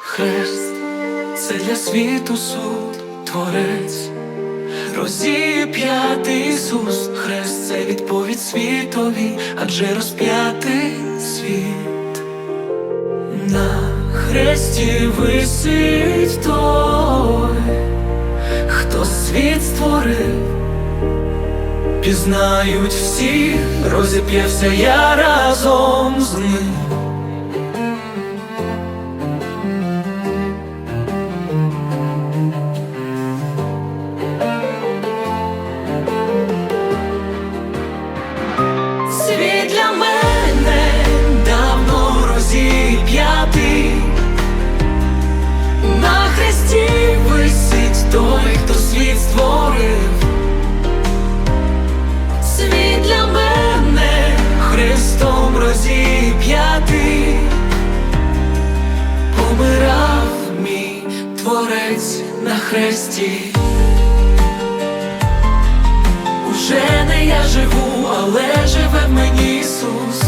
Хрест це для світу суд, творець, розіп'ятий Ісус, Хрест це відповідь світові, адже розп'ятий світ. На хресті висить той, хто світ створив, пізнають всі, розіп'явся я разом з ним. Творець на хресті. Уже не я живу, але живе в мені Ісус.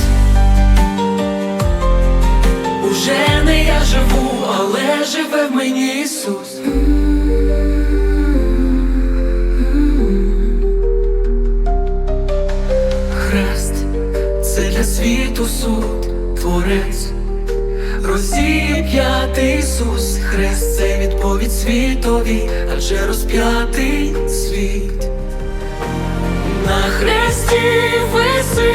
Уже не я живу, але живе в мені Ісус. Хрест це для світу суд, творець. Розіп'ятий Ісус, Хрест це відповідь світові, адже розп'ятий світ. На хресті висить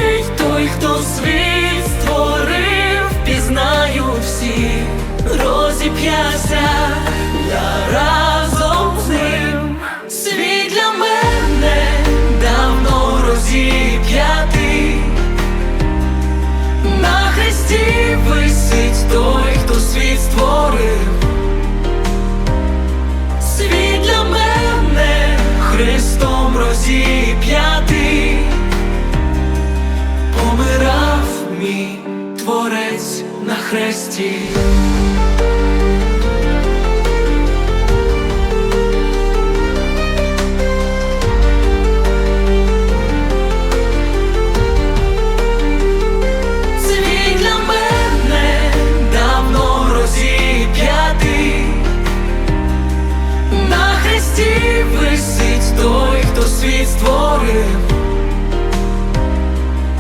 розіп'ятий, помирав мій творець на хресті. Хресті висить той, хто світ створив.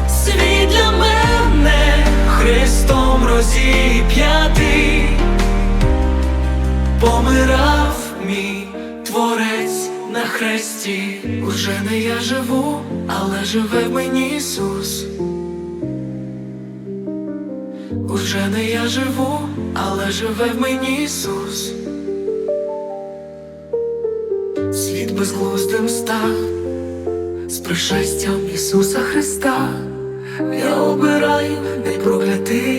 Світ для мене Христом розіп'ятий, помирав мій творець на хресті. Уже не я живу, але живе в мені Ісус. Уже не я живу, але живе в мені Ісус. Світ безглуздим стах, з пришестям Ісуса Христа. Я обираю не проклятий